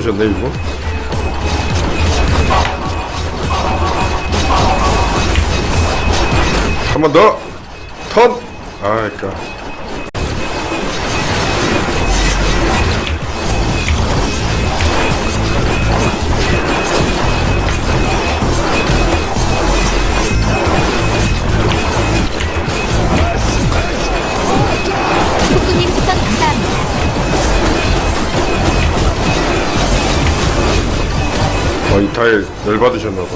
오셨네 이거 한 번 더! 턴! 아, 그니까. 타일 열받으셨나봐.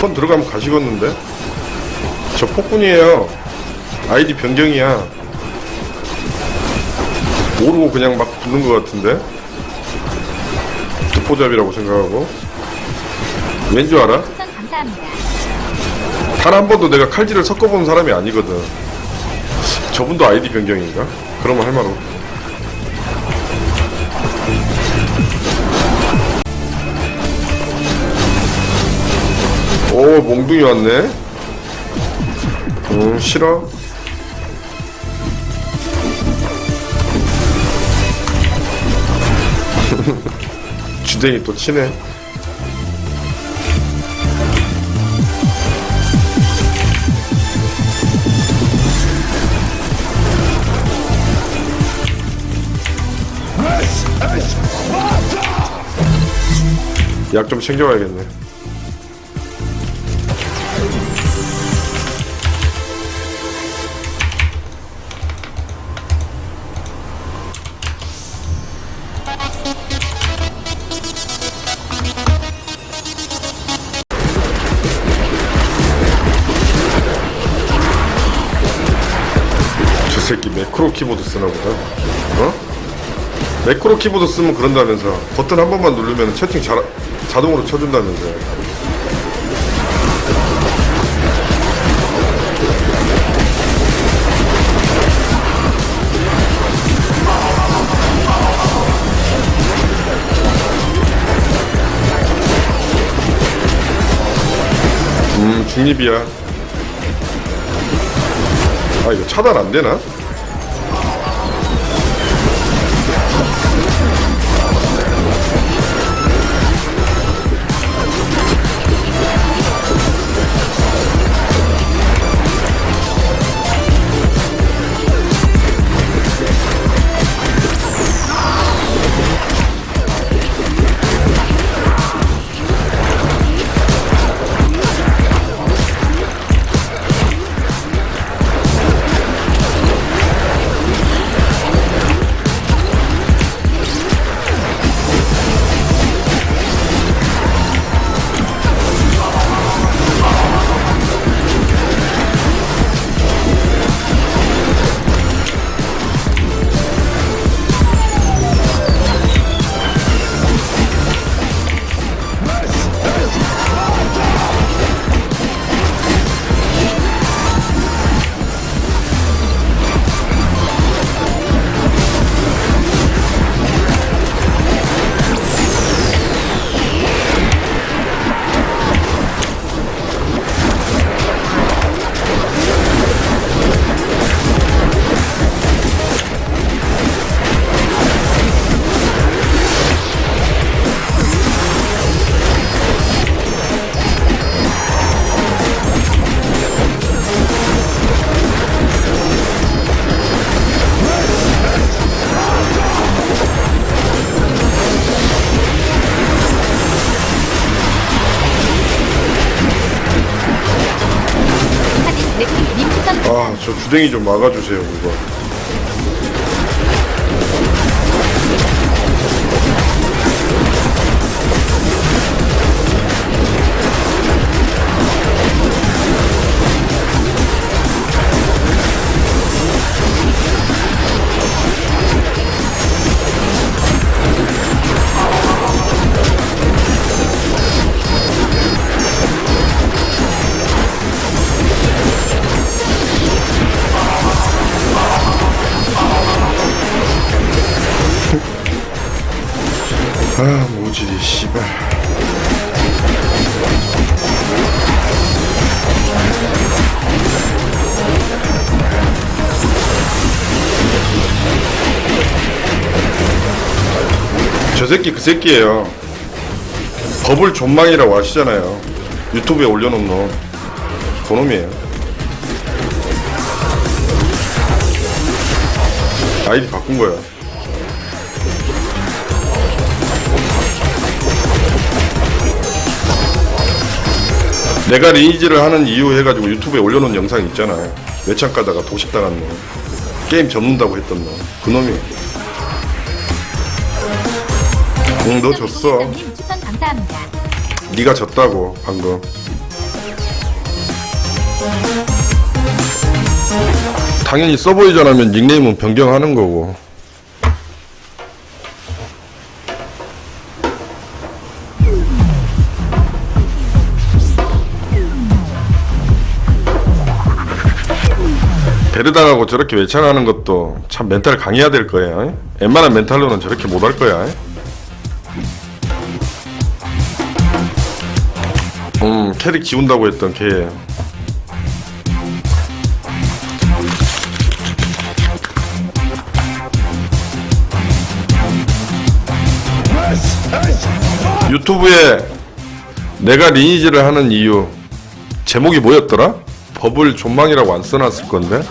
턴 들어가면 가시겠는데? 저 폭군이에요. 아이디 변경이야. 모르고 그냥 막 붙는 것 같은데? 듣보잡이라고 생각하고. 왠 줄 알아? 단 한 번도 내가 칼질을 섞어본 사람이 아니거든. 저분도 아이디 변경인가? 그러면 할말 없. 오, 몽둥이 왔네? 음, 싫어. 주댕이 또 치네. 약 좀 챙겨가야겠네. 매크로 키보드 쓰나 보다. 어? 매크로 키보드 쓰면 그런다면서 버튼 한 번만 누르면 채팅 자, 자동으로 쳐준다면서 음 중립이야 아 이거 차단 안 되나? 아저 주댕이 좀 막아주세요 이거 새끼 그 새끼예요 버블 존망이라고 아시잖아요 유튜브에 올려놓은 놈 그놈이에요 아이디 바꾼 거야 내가 리니지를 하는 이유 해가지고 유튜브에 올려놓은 영상 있잖아요. 외창 가다가 도식당한 놈. 게임 접는다고 했던 놈. 그놈이. 너 졌어. 님 추천 감사합니다. 네가 졌다고, 방금. 당연히 서버이전하면 닉네임은 변경하는 거고. 베르당하고 저렇게 외창하는 것도 참 멘탈 강해야 될 거야. 에? 웬만한 멘탈로는 저렇게 못 할 거야. 음, 캐릭 지운다고 했던 걔. 유튜브에 내가 리니지를 하는 이유 제목이 뭐였더라? 버블 존망이라고 안 써놨을 건데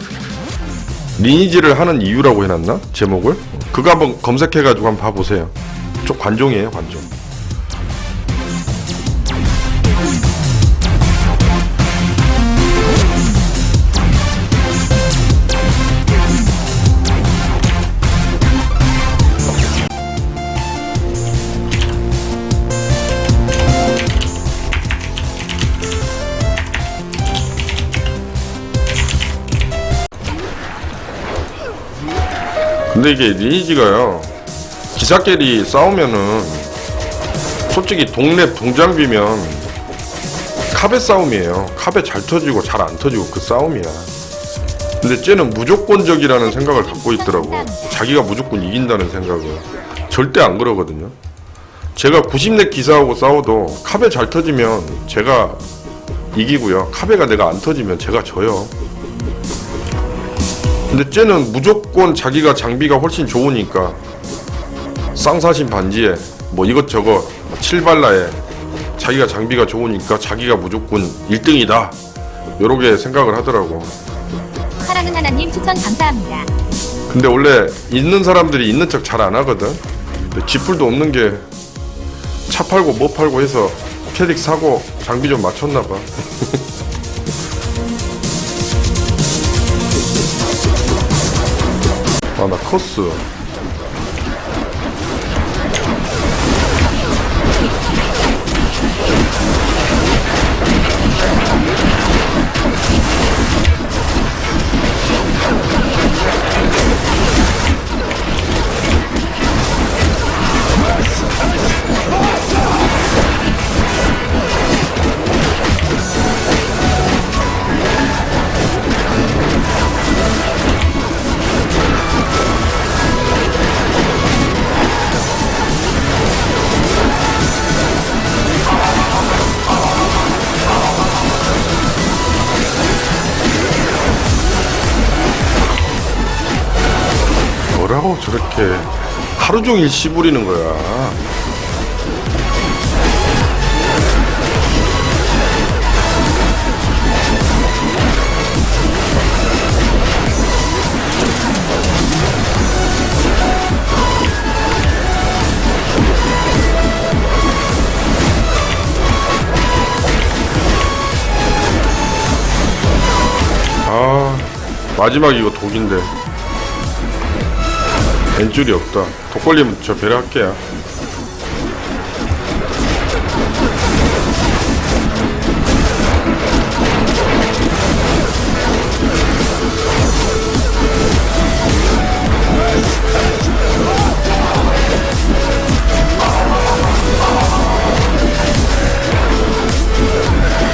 리니지를 하는 이유라고 해놨나? 제목을? 그거 한번 검색해가지고 한번 봐보세요. 좀 관종이에요, 관종. 근데 이게 리니지가요. 기사끼리 싸우면은 솔직히 동랩 동장비면 카베 싸움이에요. 카베 잘 터지고 잘 안 터지고 그 싸움이야. 근데 쟤는 무조건적이라는 생각을 갖고 있더라고. 자기가 무조건 이긴다는 생각을. 절대 안 그러거든요. 제가 90렙 기사하고 싸워도 카베 잘 터지면 제가 이기고요. 카베가 내가 안 터지면 제가 져요 근데 쟤는 무조건 자기가 장비가 훨씬 좋으니까 쌍사신 반지에 뭐 이것저것 뭐 칠발라에 자기가 장비가 좋으니까 자기가 무조건 1등이다. 요렇게 생각을 하더라고. 사랑은 하나님 추천 감사합니다. 근데 원래 있는 사람들이 있는 척 잘 안 하거든. 지풀도 없는 게 차 팔고 뭐 팔고 해서 캐릭 사고 장비 좀 맞췄나 봐 아, 나 하루 종일 씨부리는 거야. 아, 마지막 이거 독인데. 왼줄이 없다. 독걸림 저 배려 할게요.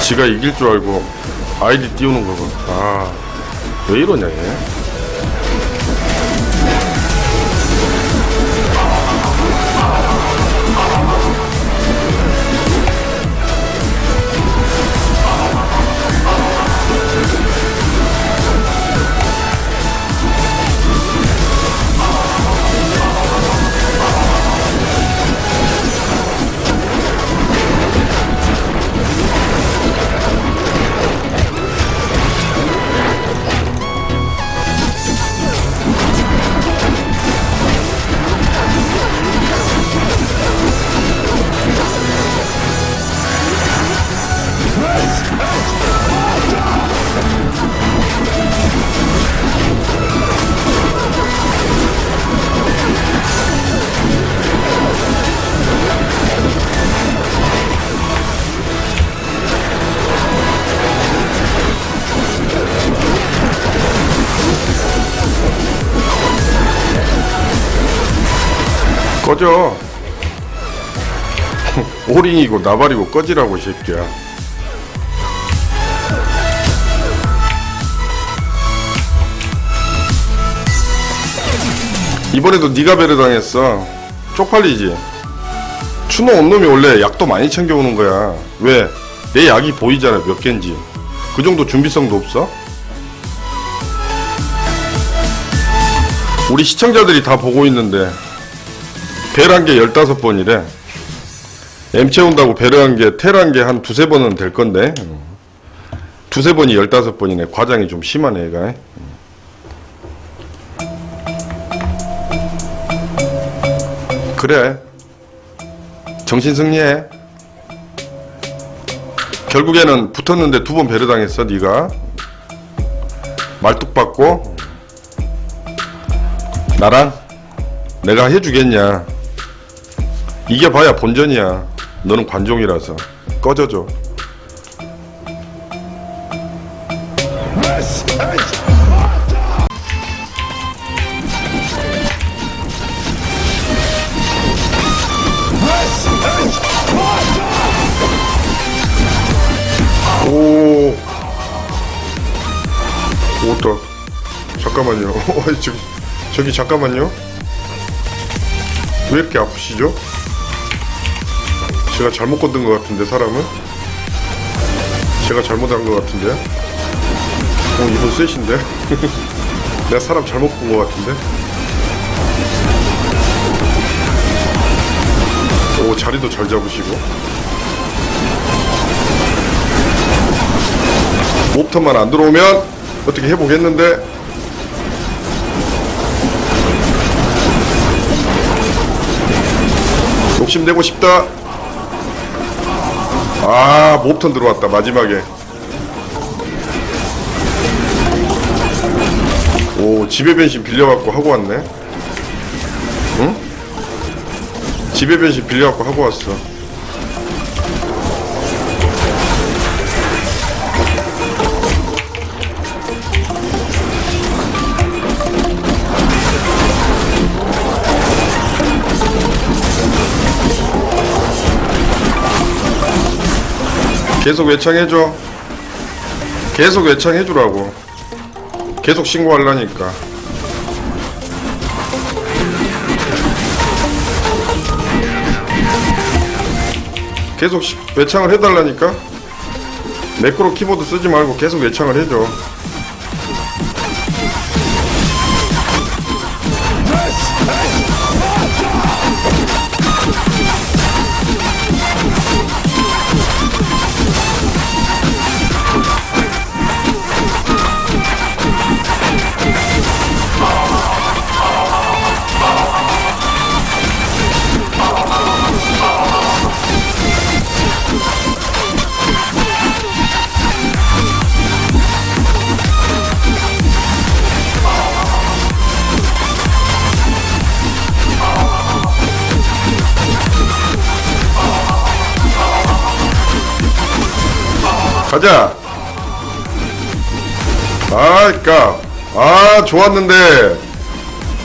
지가 이길 줄 알고 아이디 띄우는 거고. 아, 왜 이러냐, 얘. 꺼져. 오링이고 나발이고 꺼지라고 이 새끼야. 이번에도 네가 배려 당했어. 쪽팔리지. 추노 온 놈이 원래 약도 많이 챙겨오는 거야. 왜? 내 약이 보이잖아 몇 개인지. 그 정도 준비성도 없어? 우리 시청자들이 다 보고 있는데 배란 게 15번이래. M 채운다고 배려한 게 테란 게 한 두세 번은 될 건데. 두세 번이 15번이네. 과장이 좀 심하네, 얘가. 그래. 정신 승리해. 결국에는 붙었는데 두 번 배려당했어, 네가. 말뚝 받고 나랑 내가 해주겠냐. 이겨봐야 본전이야. 너는 관종이라서 꺼져줘. 오. 오다. 잠깐만요. 어, 지금 저기 잠깐만요. 왜 이렇게 아프시죠? 제가 잘못 건든 것 같은데 사람은? 제가 잘못한 것 같은데? 어 이분 셋인데? 내가 사람 잘못 본 것 같은데? 오 자리도 잘 잡으시고 몹턴만 안 들어오면 어떻게 해보겠는데 욕심내고 싶다 아 몹턴 들어왔다 마지막에. 오 지배 변신 빌려갖고 하고 왔네? 응? 지배 변신 빌려갖고 하고 왔어 계속 외창해줘. 계속 외창해주라고. 계속 신고하려니까. 계속 시- 외창을 해달라니까. 매크로 키보드 쓰지 말고 계속 외창을 해줘. 가자. 아, 그니까. 아, 좋았는데.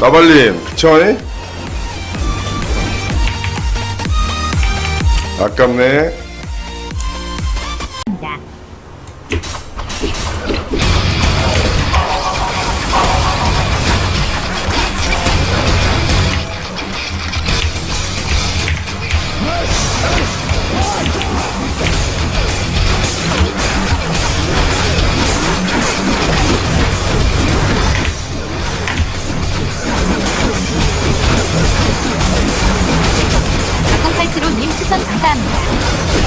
나발님, 그쵸? 이? 아깝네. 추천 감사합니다.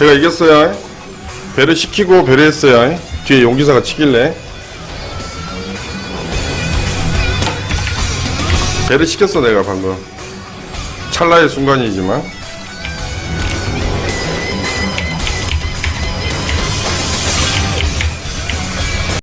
제가 이겼어요. 배를 시키고 배를 했어요. 뒤에 용기사가 치길래. 배를 시켰어, 내가 방금. 찰나의 순간이지만.